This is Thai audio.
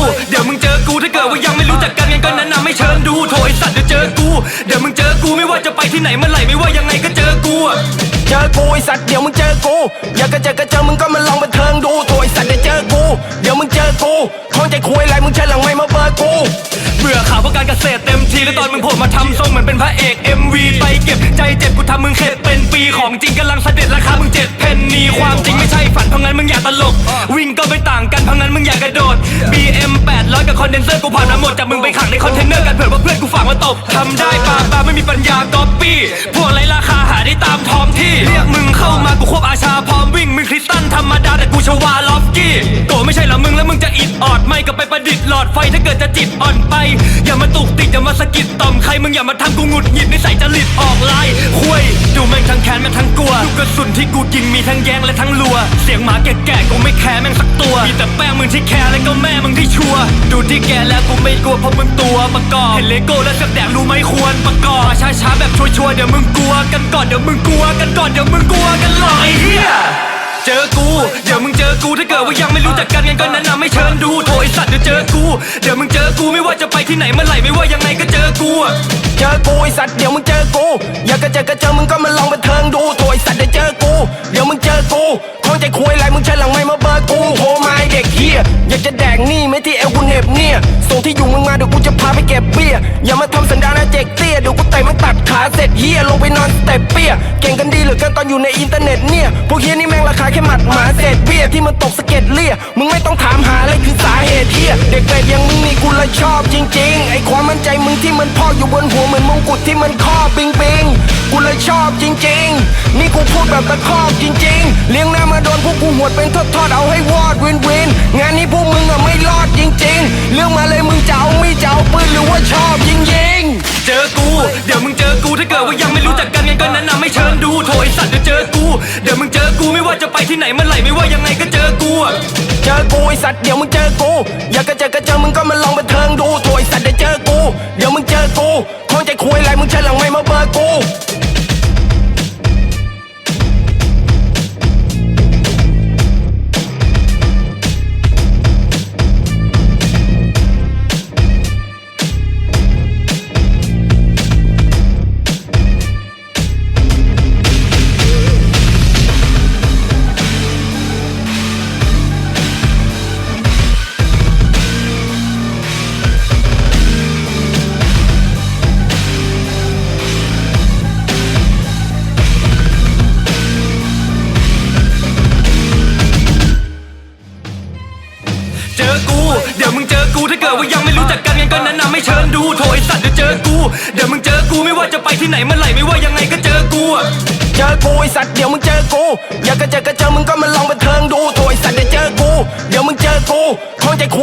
เจอกูเดี๋ยวมึงเจอกูถ้าเกิดว่ายังไม่รู้จักกันงั้นก็แนะนำให้เชิญดูโถไอสัตว์เดี๋ยวเจอกู เดี๋ยวมึงเจอกูไม่ว่าจะไปที่ไหนเมื่อไหร่ไม่ว่ายังไงก็เจอกูอะเจอกูไอสัตว์เดี๋ยวมึงเจอกูอยากก็เจอก็เจอมึงก็มาลองบันเทิงดูโถไอสัตว์เดี๋ยวเจอกู เดี๋ยวมึงเจอกูท้องใจคุยอะไรมึงใช่หลังไม่มาเบอร์กูเบื่อข่าวเพราะการเกษตรเต็มทีแล้วตอนมึงโผล่มาทำทรงเหมือนเป็นพระเอก MV ไปเก็บใจเจ็บกูทำมึงเข็ดเป็นปีของจริงกำลังเสด็จราคามึงเจ็ดเพนนีความจริงไม่ใช่ฝันเพราะงั้นมึงอย่าตลก วิ่งก็ไม่ต่างกันเพราะงั้ BM 800กับคอนเดนเซอร์กูผ่านมาหมดจากมึงไปขังในคอนเทนเนอร์กันเผื่อว่าเพื่อนกูฝากมาตบทำได้ปาปาไม่มีปัญญาก๊อปปี้พวกไรราคาหาได้ตามท้องที่ เรียกมึงเข้ามากูควบอาชาพร้อมวิ่งมึงคริสตันธรรมดาแต่กูชวาลอฟกี้โกไม่ใช่หรอมึงแล้วมึงจะอิดออดไม่ก็ไปประดิษฐ์หลอดไฟถ้าเกิดจะจิตอ่อนไป อย่ามาตุกติดอย่ามาสะกิดต่อ รมึงอย่ามาทำกูหงุดหงิดนิสัยจริตออกลายคุยดูแม่งทั้งแค้นแม่งทั้งกลัวลูกกระสุนที่กูยิงมีทั้งแยงและทั้งรัว เสียงหมาแก่ๆกูไม่แคร์แม่งสักตัว มีแต่แป้งมึงที่แคร์และก็แม่มึงที่ชัวดูที่แกแล้วกูไม่กลัวเพราะมึงตัวประกอบเห็นเลโก้แล้วสักแดงรู้ไหมควรประกอบมาช้าๆแบบชัวร์ๆเดี๋ยวมึงกลัวกันก่อนเดี๋ยวมึงกลัวกันก่อนเดี๋ยวมึงกลัวกันหรอกไอ้เหี้ย เจอกู เดี๋ยวมึงเจอกูถ้าเกิดว่ายังไม่รู้จักกันงั้นก็แนะนำให้เชิญดูโถไอสัตว์เดี๋ยวเจอกู เดี๋ยวมึงเจอกูไม่ว่าจะไปที่ไหนเมื่อไหร่ไม่ว่ายังไงก็เจอกูอะเจอกูไอสัตว์เดี๋ยวมึงเจอกู อยากก็เจอก็เจอมึงก็มาลองบันเทิงดูโถไอสัตว์เดี๋ยวเจอกู เดี๋ยวมึงเจอกูท้องใจคุยอะไรมึงใช่หลังไม่มาเบอร์กูโทรมาเด็กเฮียอยากจะแดกหนี่ไหม่ที่เอวกูเหน็บเนี่ยส่งที่อยู่มึงมาเดี๋ยวกูจะพาไปเก็บเบี้ยอย่ามาทำสันดานนะเจ๊กเตี้ยเดี๋ยวกูเตะมัน ต็ปเปี้ย เก่งกันดีเหลือเกินตอนอยู่ในอินเทอร์เน็ตเนี่ย พวกเฮียนี่แม่งราคาแค่หมัดหมาเศษเบี้ยที่มันตกสะเก็ดเลี่ย มึงไม่ต้องถามหาอะไรคือสาเหตุเฮียเด็กเป็ดอย่างมึงนี่กูเลยชอบจริง ๆ ไอความมั่นใจมึงที่มันพอกอยู่บนหัวเหมือนมงกุฎที่มันครอบปิงปิงกูเลยชอบจริง ๆ นี่กูพูดแบบตะคอกจริง ๆ เลี้ยงหน้ามาโดนพวกกูหวดเป็นทอดๆเอาให้วอดวินวิน งานนี้พวกมึงอะไม่รอดจริง ๆ เรื่องมาเลยมึงเจะเอา สัตว์เดี๋ยวเจอกู เดี๋ยวมึงเจอกูไม่ว่าจะไปที่ไหนเมื่อไหร่ไม่ว่ายังไงก็เจอกูอะเจอกูไอสัตว์เดี๋ยวมึงเจอกูอยากก็เจอก็เจอมึงก็มาลองบันเทิงดูโถไอสัตว์เดี๋ยวเจอกู เดี๋ยวมึงเจอกูท้องใจคุยอะไรมึงเช่หลังไม่ เจอกูถ้าเกิดว่ายังไม่รู้จักกันงั้นก็แนะนำให้เชิญดูโถไอสัตว์เดี๋ยวเจอกู เดี๋ยวมึงเจอกูไม่ว่าจะไปที่ไหนเมื่อไหร่ไม่ว่ายังไงก็เจอกูอะเจอกูไอสัตว์เดี๋ยวมึงเจอกูอยากก็เจอก็เจอมึงก็มาลองบันเทิงดูโถไอสัตว์เดี๋ยวเจอกู เดี๋ยวมึงเจอกูท้องใจคุ